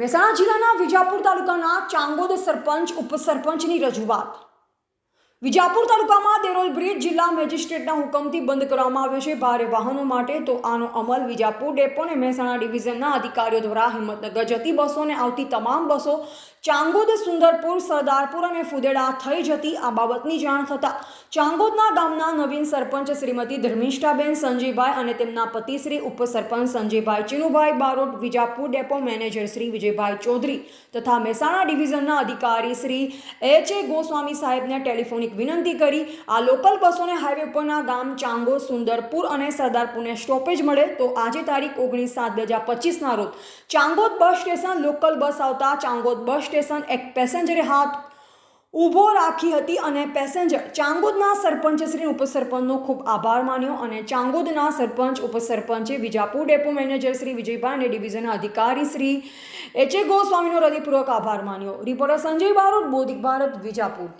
મહેસાણા જિલ્લાના વિજાપુર તાલુકાના ચાંગોદ સરપંચ, ઉપસરપંચની રજૂઆત. વિજાપુર તાલુકામાં દેરોલ બ્રિજ જિલ્લા મેજિસ્ટ્રેટના હુકમથી બંધ કરવામાં આવ્યો છે ભારે વાહનો માટે. તો આનો અમલ વિજાપુર ડેપો અને મહેસાણા ડિવિઝનના અધિકારીઓ દ્વારા હિંમતનગર જતી બસોને આવતી તમામ બસો ચાંગોદ, સુંદરપુર, સરદારપુર અને ફુદેડા થઈ જતી આ બાબતની જાણ થતાં ચાંગોદના ગામના નવીન સરપંચ શ્રીમતી ધર્મિષ્ઠાબેન સંજયભાઈ અને તેમના પતિ શ્રી ઉપસરપંચ સંજયભાઈ ચિનુભાઈ બારોટ, વિજાપુર ડેપો મેનેજર શ્રી વિજયભાઈ ચૌધરી તથા મહેસાણા ડિવિઝનના અધિકારી શ્રી એચ એ ગોસ્વામી સાહેબને ટેલિફોનિક વિનંતી કરી, આ લોકલ બસોને હાઈવે પરના ગામ ચાંગો સુંદરપુર અને સરદારપુરને સ્ટોપેજ મળે તો આજે તારીખ ઓગણીસ સાત બે હજાર પચીસના રોજ ચાંગોદ બસ સ્ટેશન લોકલ બસ આવતા ચાંગોદ બસ સ્ટેશન એક પેસેન્જરે હાથ ઊભો રાખી હતી અને પેસેન્જર ચાંગોદના સરપંચ શ્રી ઉપસરપંચનો ખૂબ આભાર માન્યો અને ચાંગોદના સરપંચ, ઉપસરપંચે વિજાપુર ડેપો મેનેજર શ્રી વિજયભાઈ અને ડિવિઝનના અધિકારી શ્રી એચ એ ગોસ્વામીનો હૃદયપૂર્વક આભાર માન્યો. રિપોર્ટર સંજય બારોટ, બોધિક ભારત, વિજાપુર.